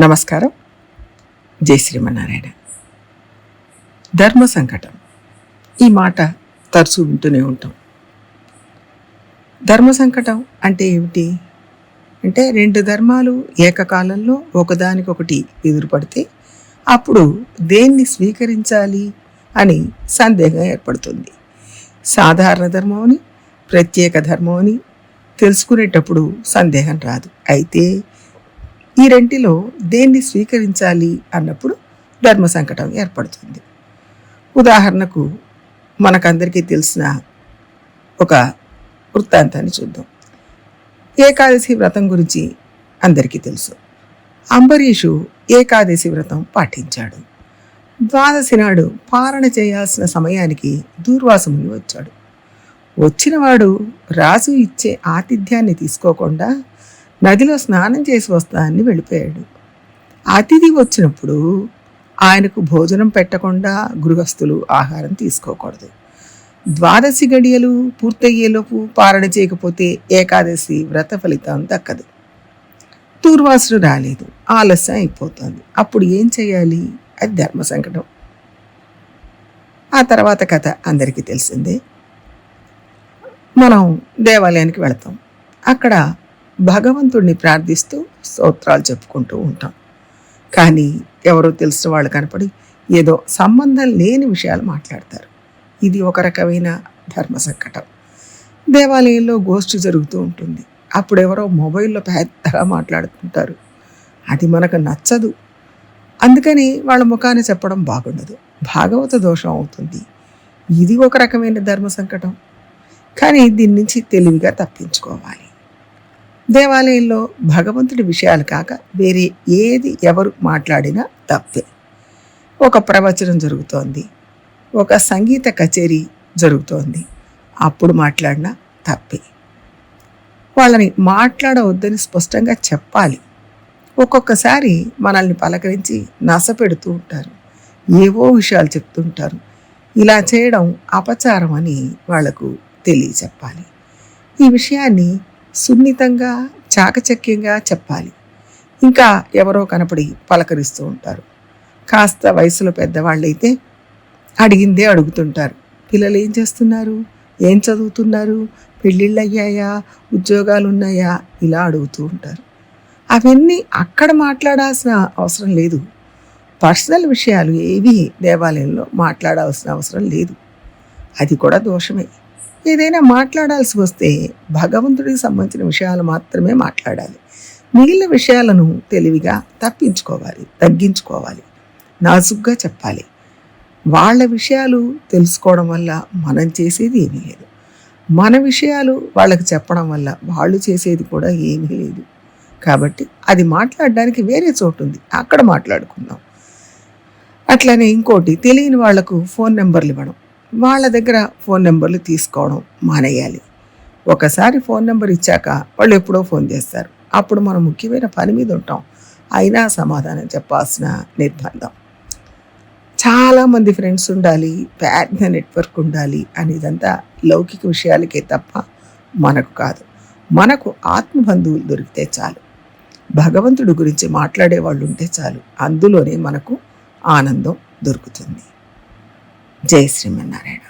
నమస్కారం. జై శ్రీమన్నారాయణ. ధర్మ సంకటం. ఈ మాట తరచూ వింటూనే ఉంటాం. ధర్మ సంకటం అంటే ఏమిటి? అంటే రెండు ధర్మాలు ఏకకాలంలో ఒకదానికొకటి ఎదురుపడితే అప్పుడు దేన్ని స్వీకరించాలి అని సందేహం ఏర్పడుతుంది. సాధారణ ధర్మం అని ప్రత్యేక ధర్మం అని తెలుసుకునేటప్పుడు సందేహం రాదు. అయితే ఈ రెంటిలో దేన్ని స్వీకరించాలి అన్నప్పుడు ధర్మ సంకటం ఏర్పడుతుంది. ఉదాహరణకు మనకందరికీ తెలిసిన ఒక వృత్తాంతాన్ని చూద్దాం. ఏకాదశి వ్రతం గురించి అందరికీ తెలుసు. అంబరీషు ఏకాదశి వ్రతం పాటించాడు. ద్వాదశి నాడు పాలన చేయాల్సిన సమయానికి దూర్వాసముని వచ్చాడు. వచ్చినవాడు రాజు ఇచ్చే ఆతిథ్యాన్ని తీసుకోకుండా నదిలో స్నానం చేసి వస్తా అని వెళ్ళిపోయాడు. అతిథి వచ్చినప్పుడు ఆయనకు భోజనం పెట్టకుండా గృహస్థులు ఆహారం తీసుకోకూడదు. ద్వాదశి గడియలు పూర్తయ్యేలోపు పారణ చేయకపోతే ఏకాదశి వ్రత ఫలితం దక్కదు. తూర్వాసుడు రాలేదు. ఆలస్యం అయిపోతుంది. అప్పుడు ఏం చేయాలి? అది ధర్మ సంకటం. ఆ తర్వాత కథ అందరికీ తెలిసిందే. మనం దేవాలయానికి వెళతాం. అక్కడ భగవంతుడిని ప్రార్థిస్తూ స్తోత్రాలు చెప్పుకుంటూ ఉంటాం. కానీ ఎవరో తెలిసిన వాళ్ళు కనపడి ఏదో సంబంధం లేని విషయాలు మాట్లాడతారు. ఇది ఒక రకమైన ధర్మ సంకటం. దేవాలయంలో గోష్ఠి జరుగుతూ ఉంటుంది. అప్పుడు ఎవరో మొబైల్లో పెద్దగా మాట్లాడుతుంటారు అది మనకు నచ్చదు. అందుకని వాళ్ళ ముఖాన్ని చెప్పడం బాగుండదు. భాగవత దోషం అవుతుంది. ఇది ఒక రకమైన ధర్మ సంకటం. కానీ దీని నుంచి తెలివిగా తప్పించుకోవాలి. దేవాలయంలో భగవంతుడి విషయాలు కాక వేరే ఏది ఎవరు మాట్లాడినా తప్పే. ఒక ప్రవచనం జరుగుతోంది. ఒక సంగీత కచేరీ జరుగుతోంది. అప్పుడు మాట్లాడినా తప్పే. వాళ్ళని మాట్లాడవద్దని స్పష్టంగా చెప్పాలి. ఒక్కొక్కసారి మనల్ని పలకరించి నసపెడుతూ ఉంటారు. ఏవో విషయాలు చెప్తుంటారు. ఇలా చేయడం అపచారం అని వాళ్ళకు తెలియచెప్పాలి. ఈ విషయాన్ని సున్నితంగా చాకచక్యంగా చెప్పాలి. ఇంకా ఎవరో కనపడి పలకరిస్తూ ఉంటారు. కాస్త వయసులో పెద్దవాళ్ళైతే అడిగిందే అడుగుతుంటారు. పిల్లలు ఏం చేస్తున్నారు? ఏం చదువుతున్నారు? పెళ్ళిళ్ళు అయ్యాయా? ఉద్యోగాలు ఉన్నాయా ఇలా అడుగుతూ ఉంటారు. అవన్నీ అక్కడ మాట్లాడాల్సిన అవసరం లేదు. పర్సనల్ విషయాలు ఏవి దేవాలయంలో మాట్లాడాల్సిన అవసరం లేదు. అది కూడా దోషమే. ఏదైనా మాట్లాడాల్సి వస్తే భగవంతుడికి సంబంధించిన విషయాలు మాత్రమే మాట్లాడాలి. మిగిలిన విషయాలను తెలివిగా తప్పించుకోవాలి తగ్గించుకోవాలి. నాజుగ్గా చెప్పాలి. వాళ్ళ విషయాలు తెలుసుకోవడం వల్ల మనం చేసేది ఏమీ లేదు. మన విషయాలు వాళ్ళకి చెప్పడం వల్ల వాళ్ళు చేసేది కూడా ఏమీ లేదు. కాబట్టి అది మాట్లాడడానికి వేరే చోటు ఉంది. అక్కడ మాట్లాడుకుందాం. అట్లనే ఇంకోటి తెలియని వాళ్ళకు ఫోన్ నెంబర్లు ఇవ్వడం. వాళ్ళ దగ్గర ఫోన్ నెంబర్లు తీసుకోవడం మానేయాలి. ఒకసారి ఫోన్ నెంబర్ ఇచ్చాక వాళ్ళు ఎప్పుడో ఫోన్ చేస్తారు. అప్పుడు మనం ముఖ్యమైన పని మీద ఉంటాం. అయినా సమాధానం చెప్పాల్సిన నిర్బంధం. చాలామంది ఫ్రెండ్స్ ఉండాలి పెద్ద నెట్వర్క్ ఉండాలి అనేదంతా లౌకిక విషయాలకే తప్ప మనకు కాదు. మనకు ఆత్మబంధువులు దొరికితే చాలు. భగవంతుడి గురించి మాట్లాడే వాళ్ళు ఉంటే చాలు. అందులోనే మనకు ఆనందం దొరుకుతుంది. జై శ్రీమన్నారాయణ